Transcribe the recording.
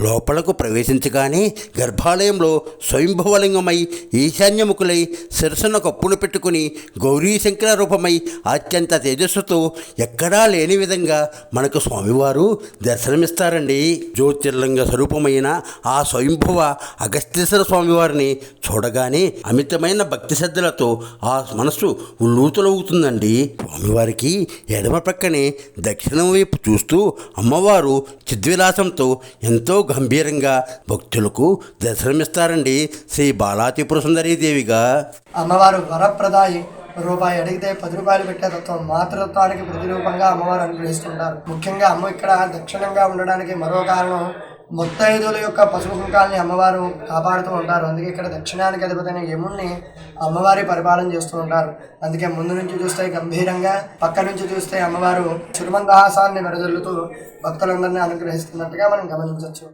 లోపలకు ప్రవేశించగానే గర్భాలయంలో స్వయంభవలింగమై ఈశాన్యముఖులై శిరసన కప్పులు పెట్టుకుని గౌరీశంకర రూపమై అత్యంత తేజస్సుతో ఎక్కడా లేని విధంగా మనకు స్వామివారు దర్శనమిస్తారండి. జ్యోతిర్లింగ స్వరూపమైన ఆ స్వయంభవ అగస్తేశ్వర స్వామివారిని చూడగానే అమితమైన భక్తి శ్రద్ధలతో ఆ మనస్సు ఉల్లూతులవుతుందండి స్వామివారికి ఎడమ ప్రక్కనే దక్షిణం వైపు చూస్తూ అమ్మవారు చిద్విలాసంతో ఎంతో గంభీరంగా భక్తులకు దర్శనమిస్తారండి శ్రీ బాలాత్రిపుర సుందరీదేవిగా అమ్మవారు వరప్రదాయి రూపాయి అడిగితే పది రూపాయలు పెట్టే తత్వం మాతృత్వానికి ప్రతిరూపంగా అమ్మవారు అనుగ్రహిస్తుంటారు. ముఖ్యంగా అమ్మ ఇక్కడ దక్షిణంగా ఉండడానికి మరో కారణం ముత్తైదుల యొక్క పశువు కుంకాలని అమ్మవారు కాపాడుతూ ఉంటారు. అందుకే ఇక్కడ దక్షిణానికి అధిపతైన యముణ్ణి అమ్మవారి పరిపాలన చేస్తూ ఉంటారు. అందుకే ముందు నుంచి చూస్తే గంభీరంగా పక్క నుంచి చూస్తే అమ్మవారు చిరుమందహాసాన్ని వెదజల్లుతూ భక్తులందరినీ అనుగ్రహిస్తున్నట్టుగా మనం గమనించవచ్చు.